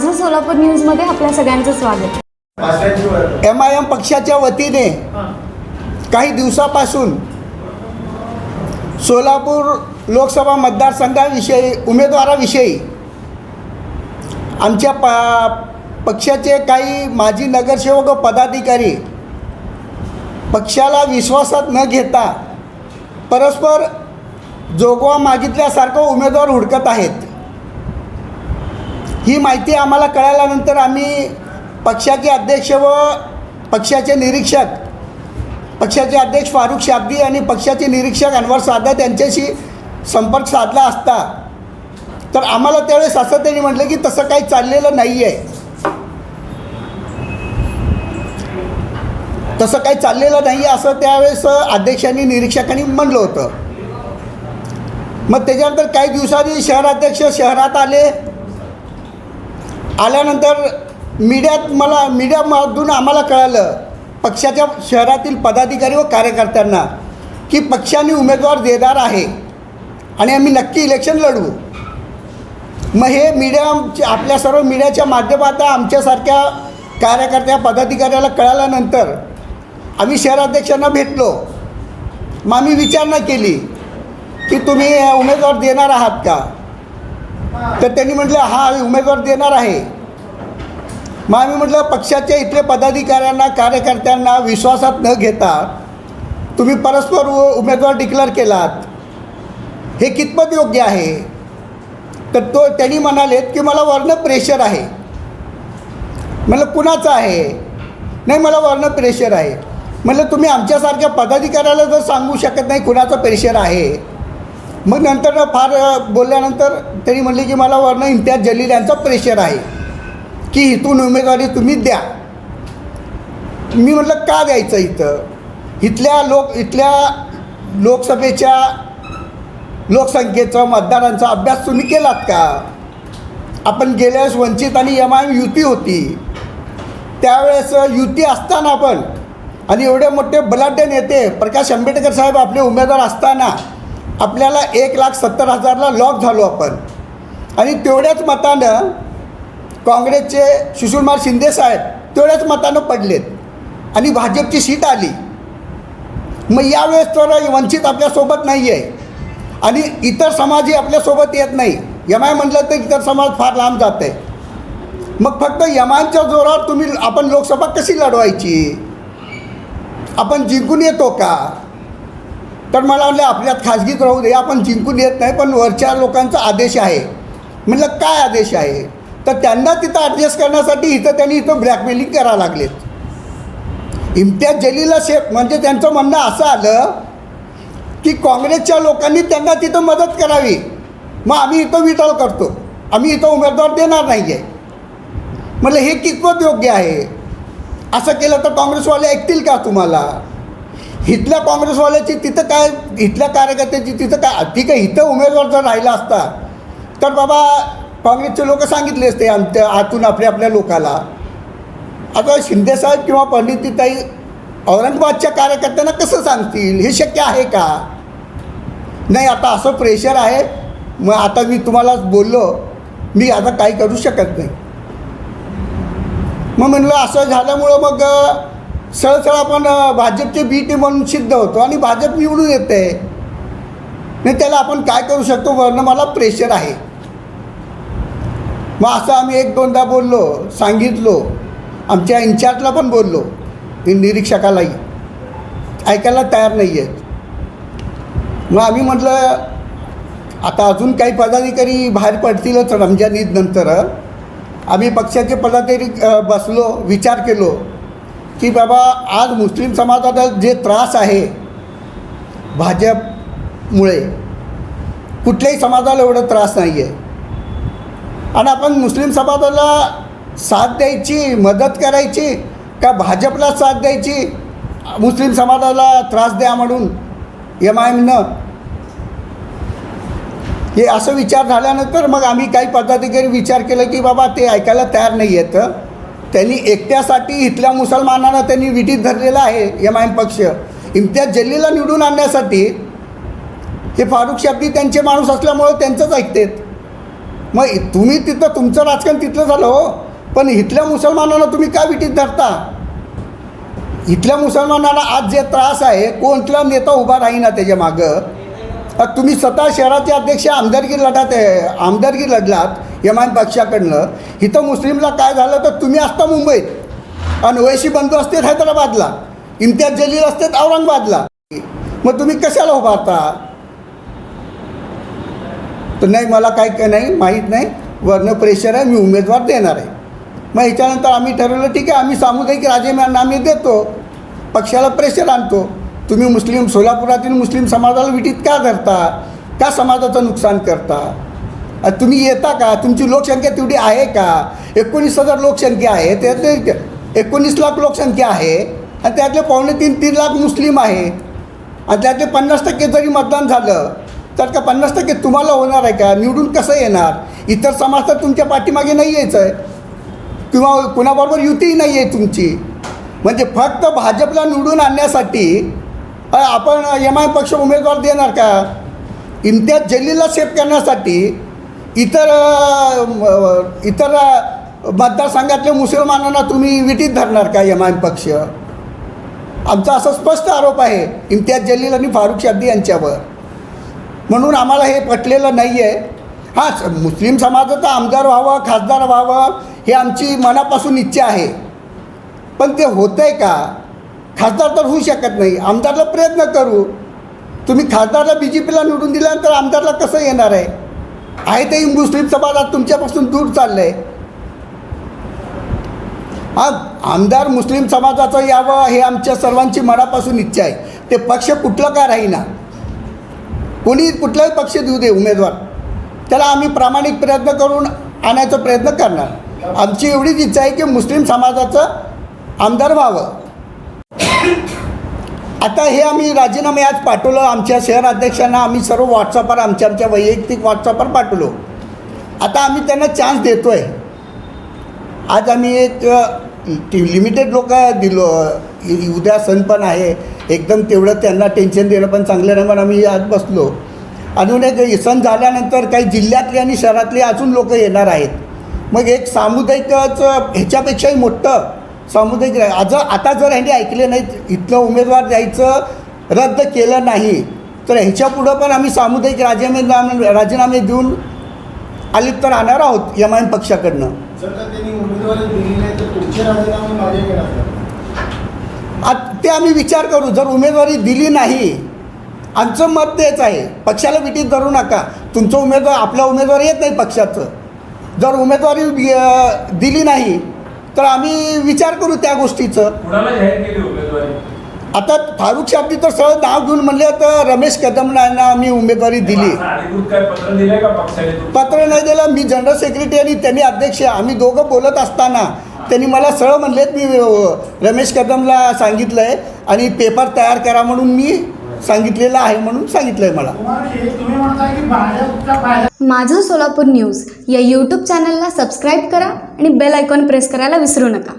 माझं सोलापूर न्यूजमध्ये आपल्या सगळ्यांचं स्वागत. एम आय एम पक्षाच्या वतीने काही दिवसापासून सोलापूर लोकसभा मतदारसंघाविषयी उमेदवाराविषयी आमच्या प पक्षाचे काही माजी नगरसेवक व पदाधिकारी पक्षाला विश्वासात न घेता परस्पर जोगवा मागितल्यासारखं उमेदवार हुडकत आहेत. ही माहिती आम्हाला कळाल्यानंतर आम्ही पक्षाचे अध्यक्ष व पक्षाचे निरीक्षक पक्षाचे अध्यक्ष फारुख शाब्दी आणि पक्षाचे निरीक्षक अनवर सादत यांच्याशी संपर्क साधला असता तर आम्हाला त्यावेळेस असं त्यांनी म्हटलं की तसं काही चाललेलं नाही आहे तसं काही चाललेलं नाही आहे असं त्यावेळेस अध्यक्षांनी निरीक्षकांनी म्हणलं होतं. मग त्याच्यानंतर काही दिवसांनी शहराध्यक्ष शहरात आले. आल्यानंतर मीडियात मला मीडियामधून आम्हाला कळालं पक्षाच्या शहरातील पदाधिकारी व कार्यकर्त्यांना की पक्षाने उमेदवार देणार आहे आणि आम्ही नक्की इलेक्शन लढवू मग हे मीडिया आपल्या सर्व मीडियाच्या माध्यमात आमच्यासारख्या कार्यकर्त्या पदाधिकाऱ्याला कळाल्यानंतर आम्ही शहराध्यक्षांना भेटलो. मग आम्ही विचारणा केली की तुम्ही उमेदवार देणार आहात का? तर त्यांनी म्हटलं हा आम्ही उमेदवार देणार आहे. मग आम्ही म्हटलं पक्षाच्या इथल्या पदाधिकाऱ्यांना कार्यकर्त्यांना विश्वासात न घेता तुम्ही परस्पर उ- उमेदवार डिक्लेअर केलात. हे कितपत योग्य आहे? तर तो त्यांनी म्हणालेत की मला वर्ण प्रेशर आहे. म्हणलं कुणाचं आहे? नाही मला वर्ण प्रेशर आहे. म्हणलं तुम्ही आमच्यासारख्या पदाधिकाऱ्याला जर सांगू शकत नाही कुणाचं प्रेशर आहे मग नंतर फार बोलल्यानंतर त्यांनी म्हणले की मला वर्ण इम्तियाज जलील यांचा प्रेशर आहे. की इथून उमेदवारी तुम्ही द्या. मी म्हटलं का द्यायचं इथं? इथल्या लोक इथल्या लोकसभेच्या लोकसंख्येचा मतदारांचा अभ्यास तुम्ही केलात का? आपण गेल्यावेळेस वंचित आणि एम आय युती होती. त्यावेळेस युती असताना पण आणि एवढे मोठे बलाढ्य नेते प्रकाश आंबेडकर साहेब आपले उमेदवार असताना आपल्याला एक लाख सत्तर हजारला लॉक झालो आपण. आणि तेवढ्याच मतानं काँग्रेसचे सुशीलकुमार शिंदे साहेब तेवढ्याच मतानं पडलेत. आणि भाजपची सीट आली. मग यावेळेस तर वंचित आपल्यासोबत नाही आहे आणि इतर समाजही आपल्यासोबत येत नाही. यमाय म्हटलं तर इतर समाज फार लांब जात आहे मग फक्त यमांच्या जोरावर तुम्ही आपण लोकसभा कशी लढवायची? आपण जिंकून येतो का? तर मला वाटलं आपल्यात खाजगीत राहू दे आपण जिंकून येत नाही पण वरच्या लोकांचा आदेश आहे. म्हटलं काय आदेश आहे? तर त्यांना तिथं ॲडजस्ट करण्यासाठी इथं त्यांनी इथं ब्लॅकमेलिंग करायला लागलेत. इम्तियाज जलीला शेफ म्हणजे त्यांचं म्हणणं असं आलं की काँग्रेसच्या लोकांनी त्यांना तिथं मदत करावी. मग आम्ही इथं विटॉल करतो. आम्ही इथं उमेदवार देणार नाही आहे म्हटलं हे कितपत योग्य आहे? असं केलं तर काँग्रेसवाले ऐकतील का तुम्हाला? इथल्या काँग्रेसवाल्याची तिथं काय इथल्या कार्यकर्त्याची तिथं काय ठीक आहे इथं उमेदवार जर राहिला असता तर बाबा काँग्रेसचे लोक सांगितले असते आमच्या आतून आपल्या आपल्या लोकाला. आता शिंदेसाहेब किंवा पंडितीताई औरंगाबादच्या कार्यकर्त्यांना कसं सांगतील? हे शक्य आहे का? नाही आता असं प्रेशर आहे. मग आता मी तुम्हाला बोललो मी आता काही करू शकत नाही. मग म्हणलं असं झाल्यामुळं मग सळसळ आपण भाजपचे बी टी म्हणून सिद्ध होतो आणि भाजप निवडून येते. नाही त्याला आपण काय करू शकतो वरनं मला प्रेशर आहे. मग असं आम्ही एक दोनदा बोललो सांगितलो. आमच्या इन्चार्जला पण बोललो. निरीक्षकालाही. ऐकायला तयार नाही आहेत मग आम्ही म्हटलं आता अजून काही पदाधिकारी बाहेर पडतीलच रमजान ईद नंतर. आम्ही पक्षाचे पदाधिकारी बसलो विचार केलो. की बाबा आज मुस्लिम समाजाचा जे त्रास आहे भाजपमुळे कुठल्याही समाजाला एवढा त्रास नाही आहे आणि आपण मुस्लिम समाजाला साथ द्यायची मदत करायची का भाजपला साथ द्यायची मुस्लिम समाजाला त्रास द्या म्हणून एम आय एमनं हे असं विचार झाल्यानंतर मग आम्ही काही पदाधिकारी विचार केला की बाबा ते ऐकायला तयार नाही आहेत त्यांनी एकट्यासाठी इथल्या मुसलमानांना त्यांनी विटीत धरलेला आहे एम आय एम पक्ष. इम्तियाज जल्लीला निवडून आणण्यासाठी हे फारुख शाब्दी त्यांचे माणूस असल्यामुळं त्यांचंच ऐकतेत. मग तुम्ही तिथं तुमचं राजकारण तिथलं झालं हो. पण इथल्या मुसलमानांना तुम्ही का विटीत धरता? इथल्या मुसलमानांना आज जे त्रास आहे कोणता नेता उभा राहीना त्याच्या मागं? तुम्ही स्वतः शहराचे अध्यक्ष आमदारगी लढात आहे लढलात. यमान आय पक्षाकडनं इथं मुस्लिमला काय झालं तर तुम्ही असता मुंबईत. आणि वैशी बंधू असते हैदराबादला. इम्तियाज जलील असते औरंगाबादला. मग तुम्ही कशाला उभारता तर नाही मला काय काय नाही माहीत नाही. वरनं प्रेशर आहे मी उमेदवार देणार आहे. मग ह्याच्यानंतर आम्ही ठरवलं ठीक आहे आम्ही सामुदायिक राजीनामे आम्ही देतो. पक्षाला प्रेशर आणतो. तुम्ही मुस्लिम सोलापुरातील मुस्लिम समाजाला विटीत का धरता? का समाजाचं नुकसान करता? तुम्ही येता का? तुमची लोकसंख्या तेवढी आहे का? एकोणीस हजार लोकसंख्या आहे. त्यातले एकोणीस लाख लोकसंख्या आहे आणि त्यातले पावणे तीन तीन लाख मुस्लिम आहे. आणि त्यातले पन्नास टक्के जरी मतदान झालं तर का पन्नास टक्के तुम्हाला होणार आहे का? निवडून कसं येणार? इतर समाज तर तुमच्या पाठीमागे नाही यायचं आहे किंवा कुणाबरोबर युतीही नाही आहे तुमची. म्हणजे फक्त भाजपला निवडून आणण्यासाठी आपण एम आय पक्ष उमेदवार देणार का? इम्तियाज जलीलला सेफ करण्यासाठी इतर इतर मतदारसंघातल्या मुसलमानांना तुम्ही विटीत धरणार का एम आय पक्ष? आमचा असा स्पष्ट आरोप आहे इम्तियाज जलील आणि फारुख शाब्दी यांच्यावर. म्हणून आम्हाला हे पटलेलं नाही आहे हां स- मुस्लिम समाजाचा आमदार व्हावं खासदार व्हावं हे आमची मनापासून इच्छा आहे. पण ते होतं आहे का? खासदार तर होऊ शकत नाही. आमदारला प्रयत्न करू. तुम्ही खासदारला बी जे पीला निवडून दिल्यानंतर आमदारला कसं येणार आहे? आहे ते मुस्लिम समाज आज तुमच्यापासून दूर चाललं आहे आज आमदार मुस्लिम समाजाचं यावं हे आमच्या सर्वांची मनापासून इच्छा आहे. ते पक्ष कुठलं का राहीना? कोणी कुठलाही पक्ष देऊ दे उमेदवार. त्याला आम्ही प्रामाणिक प्रयत्न करून आणायचा प्रयत्न करणार. आमची एवढीच इच्छा आहे की मुस्लिम समाजाचं आमदार व्हावं. आता हे आम्ही राजीनामे आज पाठवलं. आमच्या शहर अध्यक्षांना आम्ही सर्व व्हॉट्सअपवर आमच्या आमच्या वैयक्तिक व्हॉट्सअपवर पाठवलो. आता आम्ही त्यांना चान्स देतो आहे आज आम्ही एक लिमिटेड लोक दिलो. उद्या सण पण आहे. एकदम तेवढं त्यांना टेन्शन देणं पण चांगलं नाही म्हणून आम्ही आज बसलो. अजून एक सण झाल्यानंतर काही जिल्ह्यातले आणि शहरातले अजून लोक येणार आहेत. मग एक सामुदायिकच ह्याच्यापेक्षाही मोठं सामुदायिक आज आता जर ह्यांनी ऐकले नाहीत इथलं उमेदवार द्यायचं रद्द केलं नाही तर ह्याच्या पुढं पण आम्ही सामुदायिक राजीनामे राजीनामे देऊन आलिप्त राहणार आहोत एम आय एम पक्षाकडनं ते आम्ही विचार करू जर उमेदवारी दिली नाही आमचं मत तेच आहे. पक्षाला विटीत धरू नका. तुमचं उमेदवार आपला उमेदवार येत नाही पक्षाचं. जर उमेदवारी दिली नाही तर आम्ही विचार करू त्या गोष्टीचं. आता फारुख शाब्दी तर सरळ नाव घेऊन म्हणले तर रमेश कदमला यांना आम्ही उमेदवारी दिली. पत्र नाही दिलं. मी जनरल सेक्रेटरी आणि त्यांनी अध्यक्ष आम्ही दोघं बोलत असताना त्यांनी मला सरळ म्हणलेत मी रमेश कदमला सांगितलं आहे आणि पेपर तयार करा म्हणून मी सांगितलेलं आहे म्हणून सांगितलंय मला. माझं सोलापूर न्यूज या यूट्यूब चॅनलला सबस्क्राईब करा आणि बेल आयकॉन प्रेस करायला विसरू नका.